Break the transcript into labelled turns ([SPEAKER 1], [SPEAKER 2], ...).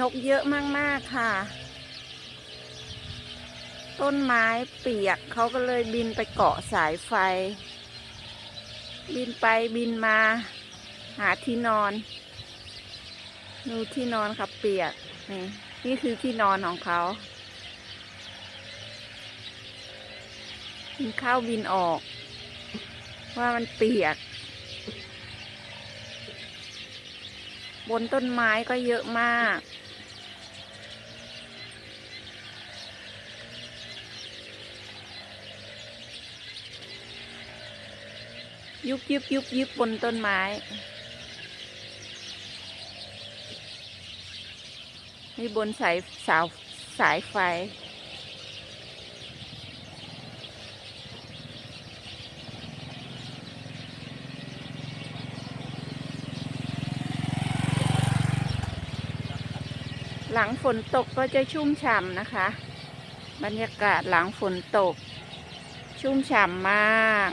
[SPEAKER 1] นกเยอะมาก ๆ ค่ะ ต้นไม้เปียกเขาก็เลยบินไปเกาะสายไฟ บินไปบินมา หาที่นอน ดูที่นอนค่ะเปียก นี่นี่คือที่นอนของเขาบินเข้าบินออก ว่ามันเปียก บนต้นไม้ก็เยอะมาก ยุบยุบยุบยุบบนต้นไม้ นี่บนสายสาวสายไฟ หลังฝนตกก็จะชุ่มฉ่ำนะคะ บรรยากาศหลังฝนตก ชุ่มฉ่ำมาก